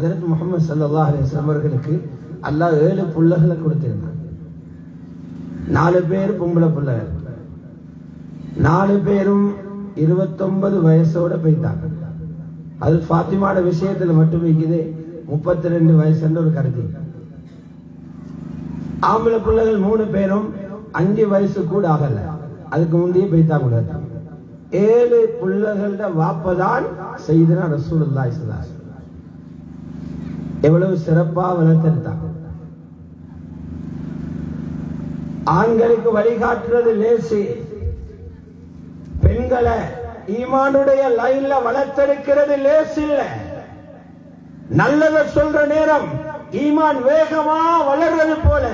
அதற்கு முகமது சல்லா அலிஸ்லாம் அவர்களுக்கு அல்லாஹ் ஏழு பிள்ளைகளை கொடுத்திருந்தாங்க நாலு பேர் பொம்பளை பிள்ளைகள். நாலு பேரும் இருபத்தொன்பது வயசோட போயிட்டாங்க. அது ஃபாத்திமாட விஷயத்துல மட்டும் இருக்குது முப்பத்தி ரெண்டு வயசுன்ற ஒரு கருத்து ஆம்பளை பிள்ளைகள் மூணு பேரும் அஞ்சு வயசு கூட ஆகல. அதுக்கு முந்தைய போய்த்தாங்க ஏழு பிள்ளைகளோட வாப்பதான் செய்தனா ரசூலுல்லா இஸ்லாஸ் எவ்வளவு சிறப்பா வளர்த்திருந்தாங்க. ஆண்களுக்கு வழிகாட்டுறது லேசி. பெண்களை ஈமானுடைய லைன்ல வளர்த்தெடுக்கிறது லேஸ் இல்ல. நல்லத சொல்ற நேரம் ஈமான் வேகமா வளர்றது போல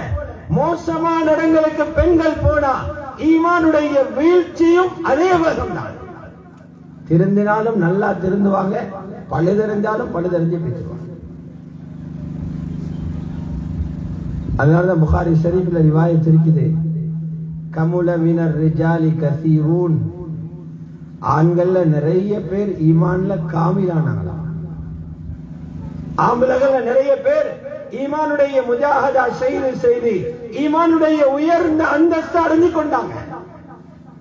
மோசமான இடங்களுக்கு பெண்கள் போனா ஈமானுடைய வீழ்ச்சியும் அதே வேகம் தான் திருந்தினாலும் நல்லா திருந்துவாங்க பழுதறிஞ்சாலும் பழுதறிஞ்சு பேசுவாங்க. அதனாலதான் புகாரி ஷரீஃபில் ரிவாயத் இருக்குது. கமுல மினர் ரிஜாலி கசீரூன். ஆண்கள்ல நிறைய பேர் ஈமான்ல காமிலானாங்களாம் ஆம்பளர்கள்ல நிறைய பேர் ஈமானுடைய முஜாஹதா செய்து செய்து ஈமானுடைய உயர்ந்த அந்தஸ்து அடைஞ்சு கொண்டாங்க.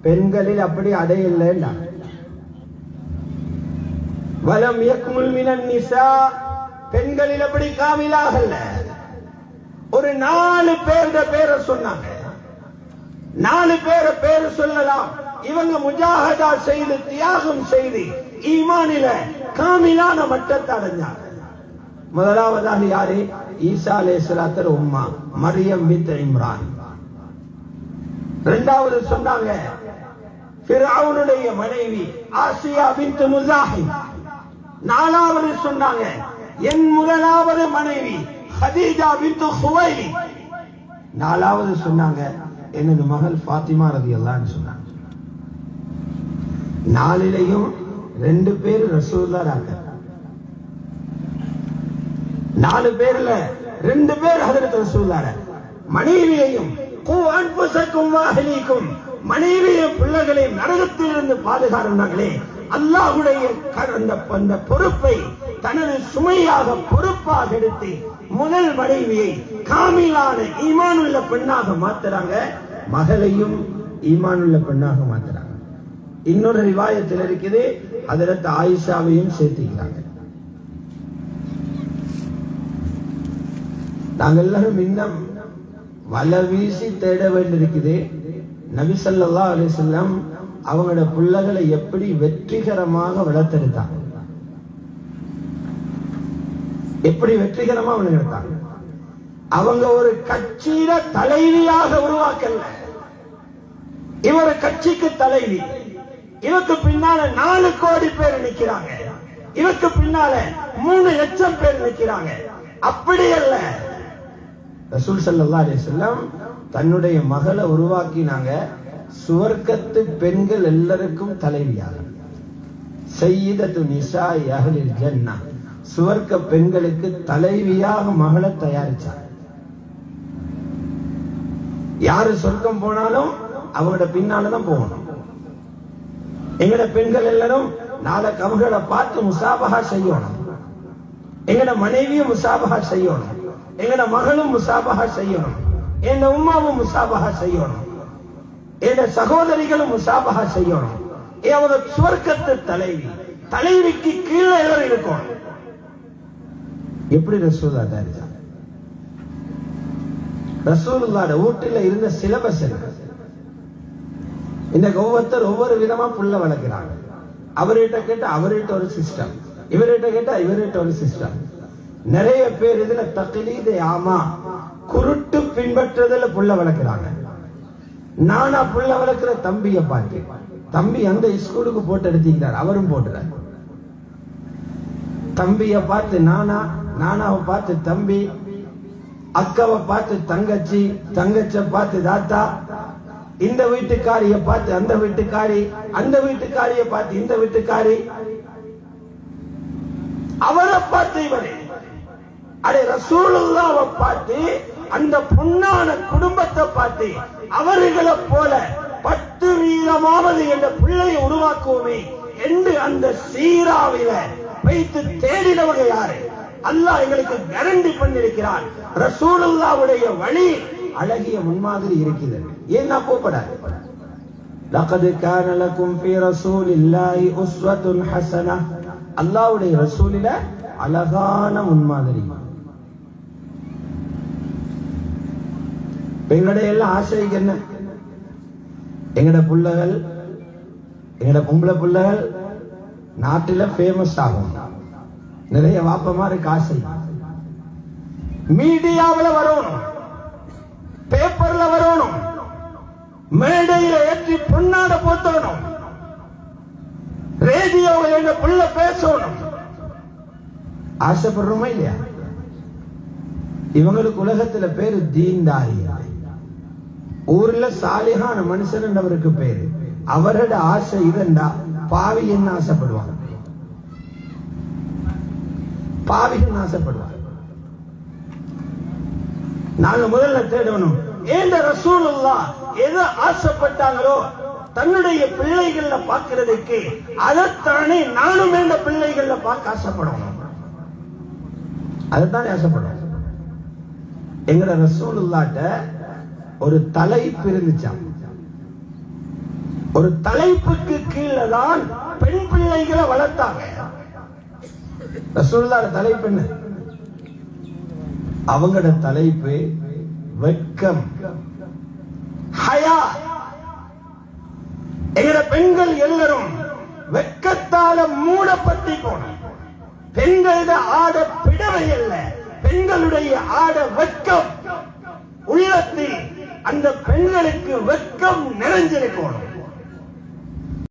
பெண்களில் அப்படி அடையல வலம் இயக்குமுல் மினன் நிசா. பெண்களில் அப்படி காமிலாகல்ல. ஒரு நாலு பேருட பேரை சொன்னாங்க. நாலு பேரை பேரு சொல்லலாம். இவங்க முஜாஹதா செய்து தியாகம் செய்து ஈமானில காமிலான மட்டத்தை அடைஞ்சாங்க. முதலாவதாக யாரு? ஈசா அலேஸ்வலாத்தர் உம்மா மரியம் வித் இம்ரான். இரண்டாவது சொன்னாங்க பிராவுனுடைய மனைவி ஆசியா பின் முசாஹிம் நாலாவது சொன்னாங்க என் முதலாவது மனைவி ஹதீஜா பின் ஹுவைலி நாலாவது சொன்னாங்க எனது மகள் ஃபாத்திமா ரதி அல்லான்னு சொன்னாங்க. நாளிலையும் ரெண்டு பேர் ரசூல்லாராங்க நாலு பேர்ல ரெண்டு பேர் ஹதரத் ரசூல்லார மனைவியையும் அன்புசக்கும் வாகலிக்கும் மனைவியும் பிள்ளைகளையும் நரகத்திலிருந்து பாதுகாருந்தாங்களே அல்லாஹுடைய அந்த பொறுப்பை தனது சுமையாக பொறுப்பாக எடுத்து முதல் மனைவியை காமிலான ஈமானுள்ள பெண்ணாக மாத்துறாங்க. மகளையும் ஈமானுள்ள பெண்ணாக மாத்துறாங்க. இன்னொரு ரிவாயத்தில் இருக்குது அதற்கு ஆயிஷாவையும் சேர்த்துக்கிறாங்க. நாங்கள் எல்லாரும் இன்னும் வலை வீசி தேட வேண்டியிருக்குது. நபிசல்லா அலிசல்லாம் அவங்களோட பிள்ளைகளை எப்படி வெற்றிகரமாக வளர்த்தெடுத்தாங்க. எப்படி வெற்றிகரமா வளர்த்தாங்க அவங்க ஒரு கட்சியில தலைவியாக உருவாக்கல. இவர் கட்சிக்கு தலைவி. இவருக்கு பின்னால நாலு கோடி பேர் நிக்கிறாங்க. இவருக்கு பின்னால மூணு லட்சம் பேர் நிக்கிறாங்க. அப்படி அல்ல. ரசூல் சல்லா அலிஸ்லாம் தன்னுடைய மகளை உருவாக்கினாங்க. சுவர்க்கத்து பெண்கள் எல்லாருக்கும் தலைவியாக. செய்யதத்து நிசா அகலில் ஜன்னா சுவர்க்க பெண்களுக்கு தலைவியாக மகளை தயாரிச்சார். யாரு சொர்க்கம் போனாலும் அவங்களோட பின்னாலதான் போகணும். எங்கட பெண்கள் எல்லாரும் நாளைக்கு அவங்கள பார்த்து முசாபகா செய்யணும். எங்கட மனைவியும் முசாபகா செய்யணும். எங்கட மகளும் முசாபகா செய்யணும். என் உமாவும் முசாபகா செய்யணும். என் சகோதரிகளும் முசாபகா செய்யணும். அவங்க சுவர்க்கத்து தலைவி. தலைவிக்கு கீழே எல்லாரும் இருக்கணும். எப்படி ரசூலா தயாரிச்சாங்க ரசூலுல்லாட வீட்டுல இருந்த சிலபஸ் இன்னைக்கு ஒவ்வொருத்தர் ஒவ்வொரு விதமா புள்ள வளர்க்கிறாங்க. அவர்கிட்ட கேட்ட அவர்கிட்ட ஒரு சிஸ்டம் இவர்கிட்ட கேட்டா இவர்கிட்ட ஒரு சிஸ்டம் நிறைய பேர் இதுல தக்கலீது ஆமா குருட்டு பின்பற்றுறதுல புள்ள வளர்க்கிறாங்க. நானா புள்ள வளர்க்கிற தம்பிய பார்த்து. தம்பி அந்த ஸ்கூலுக்கு போட்டு எடுத்தீங்கிறார் அவரும் போட்டுறார் தம்பிய பார்த்து நானா நானாவை பார்த்து தம்பி அக்காவை பார்த்து தங்கச்சி தங்கச்ச பார்த்து தாத்தா இந்த வீட்டுக்காரிய பார்த்து அந்த வீட்டுக்காரி அந்த வீட்டுக்காரிய பார்த்து இந்த வீட்டுக்காரி. அவரை பார்த்து இவரே. அடே ரசூலுல்லாவை பார்த்து அந்த பொன்னான குடும்பத்தை பார்த்து அவர்களை போல பத்து வீதமாவது என்ற பிள்ளையை உருவாக்குவோமே என்று அந்த சீராவில வைத்து தேடினவங்க யாரு? அல்லாஹ் எங்களுக்கு கேரண்டி பண்ணிருக்கிறான் ரசூலுல்லாவுடைய வழி அழகிய முன்மாதிரி இருக்கிறது ஏன் நான் போகப்படாது لقد كان لكم في رسول الله أسوة حسنة அல்லாஹ்வுடைய ரசூலில அழகான முன்மாதிரி எங்களுடைய எல்லாம் ஆசைக்கு என்ன எங்கட புள்ளகள் எங்கட பொம்பளை புள்ளகள் நாட்டில ஃபேமஸ் ஆகும் நிறைய வாப்பமாரு காசை. மீடியாவில் வரணும். பேப்பர்ல வரணும். மேடையில ஏற்றி பொன்னாட போத்தணும் ரேடியோவில் என்ன புள்ள பேசணும். ஆசைப்படுறோமா இல்லையா? இவங்களுக்கு உலகத்துல பேரு தீன்தாரி. ஊர்ல சாலிகான மனுஷன் அவருக்கு பேரு. அவரோட ஆசை இருந்தா பாவி என்ன ஆசைப்படுவாங்க? பாவிகள் ஆசைப்படுவாங்க நாங்க முதல்ல தேடணும் ஏந்த ரசூலுல்லா எது ஆசைப்பட்டாங்களோ தன்னுடைய பிள்ளைகள்ல பார்க்கிறதுக்கு அதைத்தானே நானும் இந்த பிள்ளைகள்ல பார்க்க ஆசைப்படணும் அதைத்தானே ஆசைப்படும் எங்கட ரசூலுல்லாட்ட ஒரு தலைப்பு இருந்துச்சான் ஒரு தலைப்புக்கு கீழே தான் பெண் பிள்ளைகளை வளர்த்தாங்க. ரசூல்லாட தலைப்பு என்ன? அவங்களோட தலைப்பு வெட்கம். ஹயா. எங்கட பெண்கள் எல்லாரும் வெட்கத்தால மூடப்பட்டி போன பெண்களோட ஆட பிடவை அல்ல பெண்களுடைய ஆட வெட்கம். உள்ளத்தில் அந்த பெண்களுக்கு வெட்கம் நிறைஞ்சிருக்கணும்